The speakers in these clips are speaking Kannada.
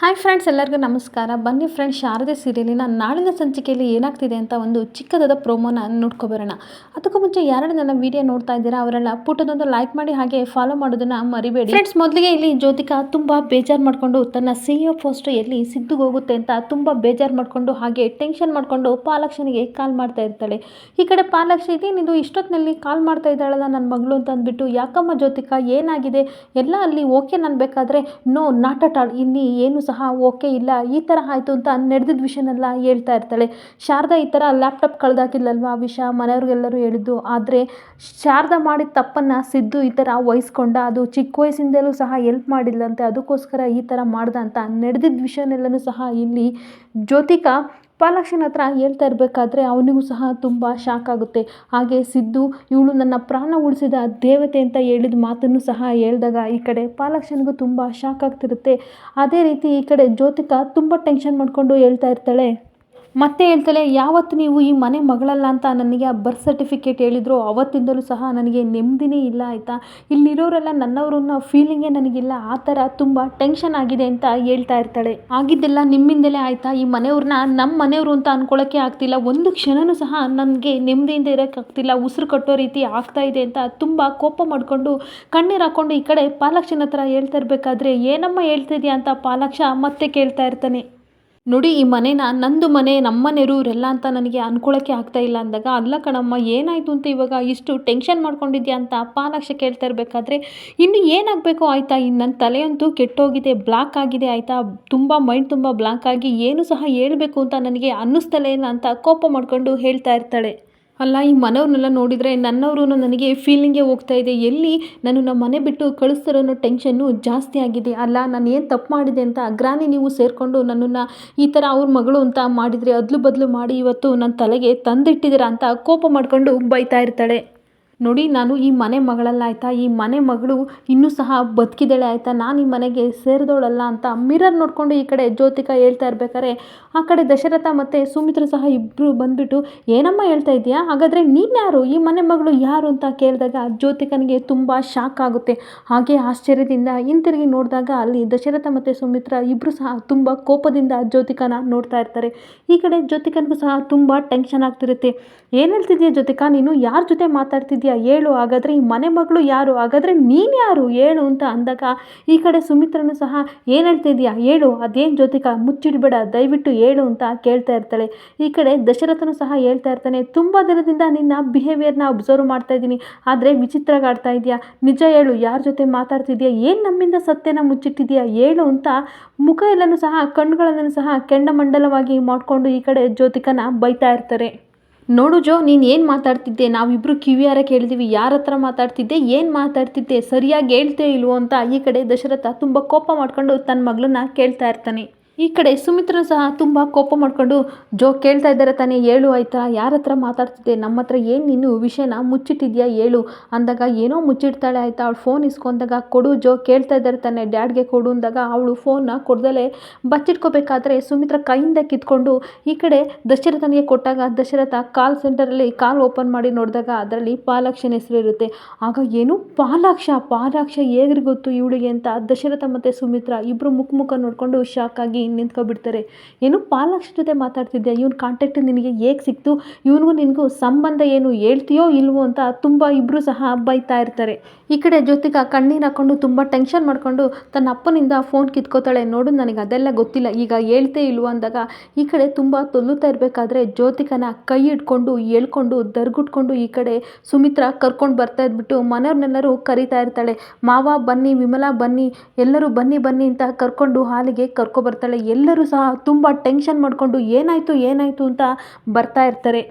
ಹಾಯ್ ಫ್ರೆಂಡ್ಸ್ ಎಲ್ಲರಿಗೂ ನಮಸ್ಕಾರ. ಬನ್ನಿ ಫ್ರೆಂಡ್ಸ್ ಶಾರದೆ ಸೀರಿಯಲಿನ ನಾಳಿನ ಸಂಚಿಕೆಯಲ್ಲಿ ಏನಾಗ್ತಿದೆ ಅಂತ ಒಂದು ಚಿಕ್ಕದಾದ ಪ್ರೋಮೋನ ನೋಡ್ಕೊಬರೋಣ. ಅದಕ್ಕೂ ಮುಂಚೆ ಯಾರು ನನ್ನ ವಿಡಿಯೋ ನೋಡ್ತಾ ಇದ್ದೀರಾ, ಅವರೆಲ್ಲ ಪುಟದೊಂದು ಲೈಕ್ ಮಾಡಿ ಹಾಗೆ ಫಾಲೋ ಮಾಡೋದನ್ನ ಮರಿಬೇಡಿ. ಫ್ರೆಂಡ್ಸ್ ಮೊದಲಿಗೆ ಇಲ್ಲಿ ಜ್ಯೋತಿಕಾ ತುಂಬ ಬೇಜಾರು ಮಾಡಿಕೊಂಡು ತನ್ನ ಸಿ ಇ ಪೋಸ್ಟ್ ಎಲ್ಲಿ ಸಿದ್ದುಗೆ ಹೋಗುತ್ತೆ ಅಂತ ತುಂಬ ಬೇಜಾರು ಮಾಡಿಕೊಂಡು ಹಾಗೆ ಟೆನ್ಷನ್ ಮಾಡಿಕೊಂಡು ಪಾಲಕ್ಷನಿಗೆ ಕಾಲ್ ಮಾಡ್ತಾ ಇರ್ತಾಳೆ. ಈ ಕಡೆ ಪಾಲಾಕ್ಷ ನೀನು ಇಷ್ಟೊತ್ತಿನಲ್ಲಿ ಕಾಲ್ ಮಾಡ್ತಾ ಇದ್ದಾಳಲ್ಲ ನನ್ನ ಮಗಳು ಅಂತ ಅಂದ್ಬಿಟ್ಟು, ಯಾಕಮ್ಮ ಜ್ಯೋತಿಕಾ, ಏನಾಗಿದೆ? ಎಲ್ಲ ಅಲ್ಲಿ ಓಕೆ ನಾನು ಬೇಕಾದರೆ ನೋ ನಾಟ್ ಅಟ್ ಆಲ್ ಇಲ್ಲಿ ಏನು ಸಹ ಓಕೆ ಇಲ್ಲ, ಈ ಥರ ಆಯಿತು ಅಂತ ನಡೆದಿದ್ದ ವಿಷಯನೆಲ್ಲ ಹೇಳ್ತಾ ಇರ್ತಾಳೆ. ಶಾರದಾ ಈ ಥರ ಲ್ಯಾಪ್ಟಾಪ್ ಕಳೆದಾಕಿಲ್ಲಲ್ವ ಆ ವಿಷಯ ಮನೆಯವ್ರಿಗೆಲ್ಲರೂ ಹೇಳಿದ್ದು. ಆದರೆ ಶಾರದಾ ಮಾಡಿದ ತಪ್ಪನ್ನು ಸಿದ್ದು ಈ ಥರ ವಹಿಸ್ಕೊಂಡ, ಅದು ಚಿಕ್ಕ ವಯಸ್ಸಿಂದಲೂ ಸಹ ಎಲ್ಪ್ ಮಾಡಿಲ್ಲಂತೆ ಅದಕ್ಕೋಸ್ಕರ ಈ ಥರ ಮಾಡ್ದ ಅಂತ ನಡೆದಿದ್ದ ವಿಷಯನೆಲ್ಲನೂ ಸಹ ಇಲ್ಲಿ ಜ್ಯೋತಿಕಾ ಪಾಲಾಕ್ಷನ ಹತ್ರ ಹೇಳ್ತಾ ಇರಬೇಕಾದ್ರೆ ಅವನಿಗೂ ಸಹ ತುಂಬ ಶಾಕ್ ಆಗುತ್ತೆ. ಹಾಗೆ ಸಿದ್ದು, ಇವಳು ನನ್ನ ಪ್ರಾಣ ಉಳಿಸಿದ ದೇವತೆ ಅಂತ ಹೇಳಿದ ಮಾತನ್ನು ಸಹ ಹೇಳಿದಾಗ ಈ ಕಡೆ ಪಾಲಾಕ್ಷನಿಗೂ ತುಂಬ ಶಾಕ್ ಆಗ್ತಿರುತ್ತೆ. ಅದೇ ರೀತಿ ಈ ಕಡೆ ಜ್ಯೋತಿಕಾ ತುಂಬ ಟೆನ್ಷನ್ ಮಾಡಿಕೊಂಡು ಹೇಳ್ತಾ ಇರ್ತಾಳೆ. ಮತ್ತೆ ಹೇಳ್ತಾಳೆ ಯಾವತ್ತು ನೀವು ಈ ಮನೆ ಮಗಳಲ್ಲ ಅಂತ ನನಗೆ ಆ ಬರ್ತ್ ಸರ್ಟಿಫಿಕೇಟ್ ಹೇಳಿದ್ರು, ಅವತ್ತಿಂದಲೂ ಸಹ ನನಗೆ ನೆಮ್ಮದಿನೇ ಇಲ್ಲ ಆಯಿತಾ? ಇಲ್ಲಿರೋರೆಲ್ಲ ನನ್ನವರು ಅನ್ನೋ ಫೀಲಿಂಗೇ ನನಗಿಲ್ಲ. ಆ ಥರ ತುಂಬ ಟೆನ್ಷನ್ ಆಗಿದೆ ಅಂತ ಹೇಳ್ತಾ ಇರ್ತಾಳೆ. ಆಗಿದ್ದೆಲ್ಲ ನಿಮ್ಮಿಂದಲೇ ಆಯಿತಾ? ಈ ಮನೆಯವ್ರನ್ನ ನಮ್ಮ ಮನೆಯವರು ಅಂತ ಅನ್ಕೊಳ್ಳೋಕ್ಕೆ ಆಗ್ತಿಲ್ಲ. ಒಂದು ಕ್ಷಣನೂ ಸಹ ನನಗೆ ನೆಮ್ಮದಿಯಿಂದ ಇರೋಕ್ಕಾಗ್ತಿಲ್ಲ ಉಸಿರು ಕಟ್ಟೋ ರೀತಿ ಆಗ್ತಾ ಇದೆ ಅಂತ ತುಂಬ ಕೋಪ ಮಾಡಿಕೊಂಡು ಕಣ್ಣೀರು ಹಾಕ್ಕೊಂಡು ಈ ಕಡೆ ಪಾಲಾಕ್ಷನ ಹತ್ರ ಹೇಳ್ತಾ ಇರಬೇಕಾದ್ರೆ, ಏನಮ್ಮ ಹೇಳ್ತಿದ್ಯಾ? ಅಂತ ಪಾಲಾಕ್ಷ ಮತ್ತೆ ಕೇಳ್ತಾ ಇರ್ತಾನೆ. ನೋಡಿ, ಈ ಮನೇನ, ನಂದು ಮನೆ ನಮ್ಮ ಮನೆಯವರು ಇವರೆಲ್ಲ ಅಂತ ನನಗೆ ಅನ್ಕೊಳ್ಳೋಕ್ಕೆ ಆಗ್ತಾ ಇಲ್ಲ ಅಂದಾಗ, ಅಲ್ಲ ಕಣಮ್ಮ, ಏನಾಯಿತು ಅಂತ ಇವಾಗ ಇಷ್ಟು ಟೆನ್ಷನ್ ಮಾಡ್ಕೊಂಡಿದ್ಯಾ ಅಂತ ಪಾಲಾಕ್ಷ ಕೇಳ್ತಾ ಇರಬೇಕಾದ್ರೆ, ಇನ್ನು ಏನಾಗಬೇಕು ಆಯಿತಾ? ಇನ್ನು ನನ್ನ ತಲೆಯಂತೂ ಕೆಟ್ಟೋಗಿದೆ ಬ್ಲಾಕ್ ಆಗಿದೆ ಆಯಿತಾ? ತುಂಬ ಮೈಂಡ್ ತುಂಬ ಬ್ಲಾಕ್ ಆಗಿ, ಏನು ಸಹ ಹೇಳಬೇಕು ಅಂತ ನನಗೆ ಅನ್ನಿಸ್ತಲೇ ಇಲ್ಲ ಅಂತ ಕೋಪ ಮಾಡಿಕೊಂಡು ಹೇಳ್ತಾ ಇರ್ತಾಳೆ. ಅಲ್ಲ, ಈ ಮನೆಯವ್ರನ್ನೆಲ್ಲ ನೋಡಿದರೆ ನನ್ನವರು ನನಗೆ ಫೀಲಿಂಗೇ ಹೋಗ್ತಾ ಇದೆ. ಎಲ್ಲಿ ನಾನು ನಮ್ಮ ಮನೆ ಬಿಟ್ಟು ಕಳಿಸ್ತಾರೋ ಅನ್ನೋ ಟೆನ್ಷನ್ನು ಜಾಸ್ತಿ ಆಗಿದೆ. ಅಲ್ಲ, ನಾನು ಏನು ತಪ್ಪು ಮಾಡಿದೆ ಅಂತ ಅಗ್ರಾನಿ ನೀವು ಸೇರಿಕೊಂಡು ನನ್ನನ್ನು ಈ ಥರ ಅವ್ರ ಮಗಳು ಅಂತ ಮಾಡಿದರೆ ಅದ್ಲು ಬದಲು ಮಾಡಿ ಇವತ್ತು ನನ್ನ ತಲೆಗೆ ತಂದಿಟ್ಟಿದ್ದೀರಾ ಅಂತ ಕೋಪ ಮಾಡಿಕೊಂಡು ಬೈತಾ ಇರ್ತಾಳೆ. ನೋಡಿ, ನಾನು ಈ ಮನೆ ಮಗಳಲ್ಲ ಆಯಿತಾ ಈ ಮನೆ ಮಗಳು ಇನ್ನೂ ಸಹ ಬದುಕಿದ್ದಾಳೆ ಆಯಿತಾ? ನಾನು ಈ ಮನೆಗೆ ಸೇರಿದವಳಲ್ಲ ಅಂತ ಮಿರರ್ ನೋಡಿಕೊಂಡು ಈ ಕಡೆ ಜ್ಯೋತಿಕಾ ಹೇಳ್ತಾ ಇರ್ಬೇಕಾದ್ರೆ, ಆ ಕಡೆ ದಶರಥ ಮತ್ತು ಸುಮಿತ್ರ ಸಹ ಇಬ್ಬರು ಬಂದುಬಿಟ್ಟು, ಏನಮ್ಮ ಹೇಳ್ತಾ ಇದೆಯಾ? ಹಾಗಾದರೆ ನೀನ್ಯಾರು ಈ ಮನೆ ಮಗಳು ಯಾರು? ಅಂತ ಕೇಳಿದಾಗ ಜ್ಯೋತಿಕನಿಗೆ ತುಂಬ ಶಾಕ್ ಆಗುತ್ತೆ. ಹಾಗೆ ಆಶ್ಚರ್ಯದಿಂದ ಹಿಂತಿರುಗಿ ನೋಡಿದಾಗ ಅಲ್ಲಿ ದಶರಥ ಮತ್ತು ಸುಮಿತ್ರ ಇಬ್ಬರು ಸಹ ತುಂಬ ಕೋಪದಿಂದ ಜ್ಯೋತಿಕನ ನೋಡ್ತಾ ಇರ್ತಾರೆ. ಈ ಕಡೆ ಜ್ಯೋತಿಕನಿಗೂ ಸಹ ತುಂಬ ಟೆನ್ಷನ್ ಆಗ್ತಿರುತ್ತೆ. ಏನು ಹೇಳ್ತಿದ್ಯಾ ಜ್ಯೋತಿಕಾ? ನೀನು ಯಾರ ಜೊತೆ ಮಾತಾಡ್ತಿದ್ಯಾ ಹೇಳು ಹಾಗಾದರೆ ಈ ಮನೆ ಮಗಳು ಯಾರು? ಹಾಗಾದರೆ ನೀನು ಯಾರು? ಹೇಳು ಅಂತ ಅಂದಾಗ ಈ ಕಡೆ ಸುಮಿತ್ರನು ಸಹ ಏನು ಹೇಳ್ತಿದ್ದೀಯಾ ಹೇಳು ಅದೇನು ಜ್ಯೋತಿಕ, ಮುಚ್ಚಿಡಬೇಡ, ದಯವಿಟ್ಟು ಹೇಳು ಅಂತ ಕೇಳ್ತಾ ಇರ್ತಾಳೆ. ಈ ಕಡೆ ದಶರಥನು ಸಹ ಹೇಳ್ತಾ ಇರ್ತಾನೆ, ತುಂಬ ದಿನದಿಂದ ನಿನ್ನ ಬಿಹೇವಿಯರ್ನ ಅಬ್ಸರ್ವ್ ಮಾಡ್ತಾ ಇದ್ದೀನಿ, ಆದರೆ ವಿಚಿತ್ರಗಾಡ್ತಾ ಇದೆಯಾ ನಿಜ ಹೇಳು, ಯಾರ ಜೊತೆ ಮಾತಾಡ್ತಿದ್ಯಾ ಏನು ನಮ್ಮಿಂದ ಸತ್ಯನ ಮುಚ್ಚಿಟ್ಟಿದೆಯಾ ಹೇಳು ಅಂತ ಮುಖ ಎಲ್ಲನೂ ಸಹ ಕಣ್ಣುಗಳನ್ನು ಸಹ ಕೆಂಡಮಂಡಲವಾಗಿ ಮಾಡಿಕೊಂಡು ಈ ಕಡೆ ಜ್ಯೋತಿಕನ ಬೈತಾ ಇರ್ತಾರೆ. ನೋಡು ಜೋ, ನೀನು ಏನು ಮಾತಾಡ್ತಿದ್ದೆ? ನಾವಿಬ್ಬರು ಕಿವಿಯಾರ ಕೇಳಿದೀವಿ. ಯಾರ ಹತ್ರ ಮಾತಾಡ್ತಿದ್ದೆ? ಏನು ಮಾತಾಡ್ತಿದ್ದೆ? ಸರಿಯಾಗಿ ಹೇಳ್ತೇ ಇಲ್ವೋ ಅಂತ ಈ ಕಡೆ ದಶರಥ ತುಂಬ ಕೋಪ ಮಾಡ್ಕೊಂಡು ತನ್ನ ಮಗಳನ್ನ ಕೇಳ್ತಾ ಇರ್ತಾನೆ. ಈ ಕಡೆ ಸುಮಿತ್ರ ಸಹ ತುಂಬ ಕೋಪ ಮಾಡಿಕೊಂಡು, ಜೋ, ಕೇಳ್ತಾ ಇದ್ದಾರೆ ತಾನೇ, ಹೇಳು ಆಯ್ತಾ? ಯಾರ ಹತ್ರ ಮಾತಾಡ್ತಿದ್ದೆ? ನಮ್ಮ ಹತ್ರ ಏನು ನೀನು ವಿಷಯನ ಮುಚ್ಚಿಟ್ಟಿದ್ಯಾ? ಹೇಳು. ಅಂದಾಗ, ಏನೋ ಮುಚ್ಚಿಡ್ತಾಳೆ ಆಯ್ತಾ? ಅವಳು ಫೋನ್ ಇಸ್ಕೊಂಡಾಗ, ಕೊಡು ಜೋ, ಕೇಳ್ತಾ ಇದ್ದಾರೆ ತಾನೆ ಡ್ಯಾಡ್ಗೆ ಕೊಡು ಅಂದಾಗ, ಅವಳು ಫೋನ್ನ ಕೊಡ್ದಲೇ ಬಚ್ಚಿಟ್ಕೋಬೇಕಾದ್ರೆ ಸುಮಿತ್ರ ಕೈಯಿಂದ ಕಿತ್ಕೊಂಡು, ಈ ಕಡೆ ದಶರಥನಿಗೆ ಕೊಟ್ಟಾಗ, ದಶರಥ ಕಾಲ್ ಸೆಂಟರಲ್ಲಿ ಕಾಲ್ ಓಪನ್ ಮಾಡಿ ನೋಡಿದಾಗ, ಅದರಲ್ಲಿ ಪಾಲಾಕ್ಷನ ಹೆಸರು ಇರುತ್ತೆ. ಆಗ, ಏನು? ಪಾಲಾಕ್ಷ? ಪಾಲಾಕ್ಷ ಹೇಗ್ರಿ ಗೊತ್ತು ಇವಳಿಗೆ? ಅಂತ ದಶರಥ ಮತ್ತು ಸುಮಿತ್ರ ಇಬ್ಬರು ಮುಖ ಮುಖ ನೋಡಿಕೊಂಡು ಶಾಕ್ ಆಗಿ ನಿಂತ್ಕೊಬಿಡ್ತಾರೆ. ಏನು ಪಾಲಾಕ್ಷ ಜೊತೆ ಮಾತಾಡ್ತಿದ್ದೆ ಇವ್ನ ಕಾಂಟ್ಯಾಕ್ಟ್ ನಿನಗೆ ಹೇಗೆ ಸಿಕ್ತು? ಇವನಿಗೂ ನಿನಗೂ ಸಂಬಂಧ ಏನು ಹೇಳ್ತೀಯೋ ಇಲ್ವೋ ಅಂತ ತುಂಬ ಇಬ್ಬರು ಸಹ ಬೈತಾ ಇರ್ತಾರೆ. ಈ ಕಡೆ ಜೊತೆಗ ಕಣ್ಣೀರು ಹಾಕ್ಕೊಂಡು ತುಂಬ ಟೆನ್ಷನ್ ಮಾಡಿಕೊಂಡು ತನ್ನ ಅಪ್ಪನಿಂದ ಫೋನ್ ಕಿತ್ಕೋತಾಳೆ. ನೋಡು, ನನಗೆ ಅದೆಲ್ಲ ಗೊತ್ತಿಲ್ಲ. ಈಗ ಹೇಳ್ತೇ ಇಲ್ವೋ ಅಂದಾಗ ಈ ಕಡೆ ತುಂಬ ತೊಲ್ಲುತ್ತಾ ಇರಬೇಕಾದ್ರೆ ಜ್ಯೋತಿಕನ ಕೈ ಹಿಡ್ಕೊಂಡು ಎಳ್ಕೊಂಡು ದರ್ಗುಟ್ಕೊಂಡು ಈ ಕಡೆ ಸುಮಿತ್ರ ಕರ್ಕೊಂಡು ಬರ್ತಾ ಇದ್ಬಿಟ್ಟು ಮನೆಯವ್ರನ್ನೆಲ್ಲರೂ ಕರಿತಾ ಇರ್ತಾಳೆ. ಮಾವ ಬನ್ನಿ, ವಿಮಲಾ ಬನ್ನಿ, ಎಲ್ಲರೂ ಬನ್ನಿ ಬನ್ನಿ ಅಂತ ಕರ್ಕೊಂಡು ಹಾಲಿಗೆ ಕರ್ಕೊಬರ್ತಾಳೆ ಎಲ್ಲರೂ ಸಹ ತುಂಬ ಟೆನ್ಷನ್ ಮಾಡಿಕೊಂಡು ಏನಾಯಿತು ಏನಾಯಿತು ಅಂತ ಬರ್ತಾ ಇರ್ತಾರೆ.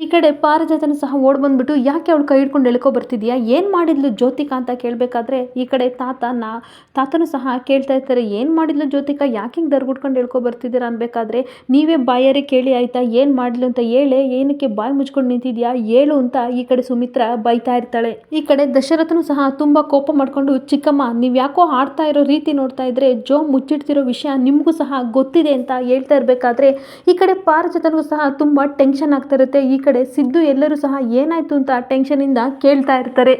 ಈ ಕಡೆ ಪಾರಿಜಾತನು ಸಹ ಓಡ್ ಬಂದ್ಬಿಟ್ಟು, ಯಾಕೆ ಅವಳು ಕೈ ಹಿಡ್ಕೊಂಡು ಎಳ್ಕೊ ಬರ್ತಿದ್ಯಾ? ಏನು ಮಾಡಿದ್ಲು ಜ್ಯೋತಿಕಾ ಅಂತ ಕೇಳಬೇಕಾದ್ರೆ, ಈ ಕಡೆ ತಾತ, ನಾ, ತಾತನು ಸಹ ಕೇಳ್ತಾ ಇರ್ತಾರೆ, ಏನು ಮಾಡಿದ್ಲು ಜ್ಯೋತಿಕಾ? ಯಾಕೆ ಹಿಂಗೆ ದರ್ಗುಡ್ಕೊಂಡು ಎಳ್ಕೊ ಬರ್ತಿದ್ದೀರಾ? ಅನ್ಬೇಕಾದ್ರೆ, ನೀವೇ ಬಾಯರೇ ಕೇಳಿ ಆಯ್ತಾ? ಏನು ಮಾಡಿದ್ಲು ಅಂತ ಹೇಳೆ, ಏನಕ್ಕೆ ಬಾಯಿ ಮುಚ್ಕೊಂಡು ನಿಂತಿದ್ಯಾ? ಹೇಳು ಅಂತ ಈ ಕಡೆ ಸುಮಿತ್ರ ಬೈತಾ ಇರ್ತಾಳೆ. ಈ ಕಡೆ ದಶರಥನು ಸಹ ತುಂಬ ಕೋಪ ಮಾಡಿಕೊಂಡು, ಚಿಕ್ಕಮ್ಮ, ನೀವು ಯಾಕೋ ಆಡ್ತಾ ಇರೋ ರೀತಿ ನೋಡ್ತಾ ಇದ್ರೆ, ಜೋ ಮುಚ್ಚಿಡ್ತಿರೋ ವಿಷಯ ನಿಮಗೂ ಸಹ ಗೊತ್ತಿದೆ ಅಂತ ಹೇಳ್ತಾ ಇರಬೇಕಾದ್ರೆ, ಈ ಕಡೆ ಪಾರಿಜಾತನಿಗೂ ಸಹ ತುಂಬ ಟೆನ್ಷನ್ ಆಗ್ತಾ ಇರುತ್ತೆ. ಈ ಕಡೆ ಸಿದ್ದು ಎಲ್ಲರೂ ಸಹ ಏನಾಯಿತು ಅಂತ ಟೆನ್ಷನಿಂದ ಕೇಳ್ತಾ ಇರ್ತಾರೆ.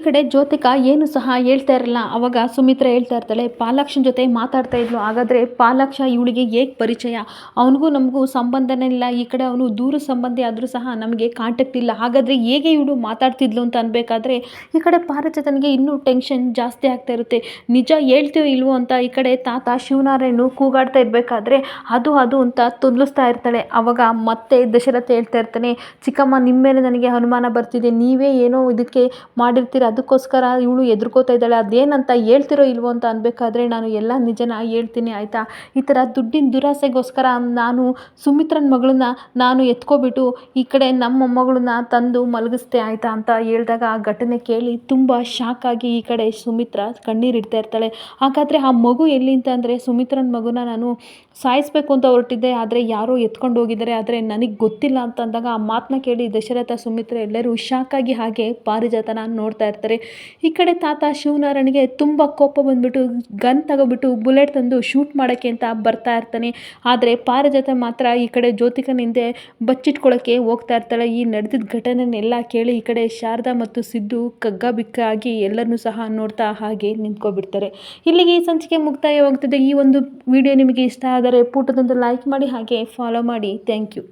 ಈ ಕಡೆ ಜ್ಯೋತಿಕ ಏನು ಸಹ ಹೇಳ್ತಾ ಇರಲ್ಲ. ಅವಾಗ ಸುಮಿತ್ರ ಹೇಳ್ತಾ ಇರ್ತಾಳೆ, ಪಾಲಾಕ್ಷನ ಜೊತೆ ಮಾತಾಡ್ತಾ ಇದ್ಲು. ಹಾಗಾದರೆ ಪಾಲಾಕ್ಷ ಇವಳಿಗೆ ಹೇಗೆ ಪರಿಚಯ? ಅವನಿಗೂ ನಮಗೂ ಸಂಬಂಧನೇ ಇಲ್ಲ. ಈ ಕಡೆ ಅವನು ದೂರ ಸಂಬಂಧಿ ಆದರೂ ಸಹ ನಮಗೆ ಕಾಂಟ್ಯಾಕ್ಟ್ ಇಲ್ಲ. ಹಾಗಾದರೆ ಹೇಗೆ ಇವಳು ಮಾತಾಡ್ತಿದ್ಲು ಅಂತ ಅನ್ಬೇಕಾದ್ರೆ, ಈ ಕಡೆ ಪಾರಚತನಿಗೆ ಇನ್ನೂ ಟೆನ್ಷನ್ ಜಾಸ್ತಿ ಆಗ್ತಾ ಇರುತ್ತೆ. ನಿಜ ಹೇಳ್ತೀವೋ ಇಲ್ವೋ ಅಂತ ಈ ಕಡೆ ತಾತ ಶಿವನಾರಾಯಣು ಕೂಗಾಡ್ತಾ ಇರಬೇಕಾದ್ರೆ ಅದು ಅದು ಅಂತ ತೊದಲಿಸ್ತಾ ಇರ್ತಾಳೆ. ಅವಾಗ ಮತ್ತೆ ದಶರಥ ಹೇಳ್ತಾ ಇರ್ತಾನೆ, ಚಿಕ್ಕಮ್ಮ ನಿಮ್ಮ ಮೇಲೆ ನನಗೆ ಅನುಮಾನ ಬರ್ತಿದೆ, ನೀವೇ ಏನೋ ಇದಕ್ಕೆ ಮಾಡಿರ್ತೀರ? ಅದಕ್ಕೋಸ್ಕರ ಇವಳು ಎದುರ್ಕೋತಾ ಇದ್ದಾಳೆ, ಅದೇನಂತ ಹೇಳ್ತಿರೋ ಇಲ್ವೋ ಅಂತ ಅನ್ಬೇಕಾದ್ರೆ ನಾನು ಎಲ್ಲ ನಿಜನ ಹೇಳ್ತೀನಿ, ಆಯಿತಾ? ಈ ಥರ ದುಡ್ಡಿನ ದುರಾಸೆಗೋಸ್ಕರ ನಾನು ಸುಮಿತ್ರನ ಮಗಳನ್ನ ನಾನು ಎತ್ಕೊಬಿಟ್ಟು ಈ ಕಡೆ ನಮ್ಮ ಮೊಮ್ಮಗಳನ್ನ ತಂದು ಮಲಗಿಸ್ದೆ, ಆಯಿತಾ ಅಂತ ಹೇಳಿದಾಗ ಆ ಘಟನೆ ಕೇಳಿ ತುಂಬ ಶಾಕ್ ಆಗಿ ಈ ಕಡೆ ಸುಮಿತ್ರ ಕಣ್ಣೀರಿಡ್ತಾ ಇರ್ತಾಳೆ. ಹಾಗಾದರೆ ಆ ಮಗು ಎಲ್ಲಿ ಅಂತ ಅಂದರೆ ಸುಮಿತ್ರನ ಮಗುನ ನಾನು ಸಾಯಿಸ್ಬೇಕು ಅಂತ ಹೊರಟಿದ್ದೆ, ಆದರೆ ಯಾರೋ ಎತ್ಕೊಂಡು ಹೋಗಿದ್ದಾರೆ, ಆದರೆ ನನಗೆ ಗೊತ್ತಿಲ್ಲ ಅಂತ ಅಂದಾಗ ಆ ಮಾತನ್ನ ಕೇಳಿ ದಶರಥ ಸುಮಿತ್ರ ಎಲ್ಲರೂ ಶಾಕ್ ಆಗಿ ಹಾಗೆ ಪಾರಿಜಾತನ ನೋಡ್ತಾ ಇರ್ತಾರೆ. ಈ ಕಡೆ ತಾತ ಶಿವನಾರಾಯಣಿಗೆ ತುಂಬ ಕೋಪ ಬಂದ್ಬಿಟ್ಟು ಗನ್ ತಗೋಬಿಟ್ಟು ಬುಲೆಟ್ ತಂದು ಶೂಟ್ ಮಾಡೋಕ್ಕೆ ಅಂತ ಬರ್ತಾ ಇರ್ತಾನೆ. ಆದರೆ ಪಾರಿಜಾತ ಮಾತ್ರ ಈ ಕಡೆ ಜ್ಯೋತಿಕನ ಹಿಂದೆ ಬಚ್ಚಿಟ್ಕೊಳ್ಳೋಕ್ಕೆ ಹೋಗ್ತಾ ಇರ್ತಾಳೆ. ಈ ನಡೆದಿದ್ದ ಘಟನೆನೆಲ್ಲ ಕೇಳಿ ಈ ಕಡೆ ಶಾರದಾ ಮತ್ತು ಸಿದ್ದು ಕಗ್ಗ ಬಿಕ್ಕ ಆಗಿ ಎಲ್ಲರನ್ನೂ ಸಹ ನೋಡ್ತಾ ಹಾಗೆ ನಿಂತ್ಕೊಬಿಡ್ತಾರೆ. ಇಲ್ಲಿಗೆ ಈ ಸಂಚಿಕೆ ಮುಕ್ತಾಯವಾಗ್ತದೆ. ಈ ಒಂದು ವಿಡಿಯೋ ನಿಮಗೆ ಇಷ್ಟ ಆದರೆ ಪುಟದೊಂದು ಲೈಕ್ ಮಾಡಿ ಹಾಗೆ ಫಾಲೋ ಮಾಡಿ. Thank you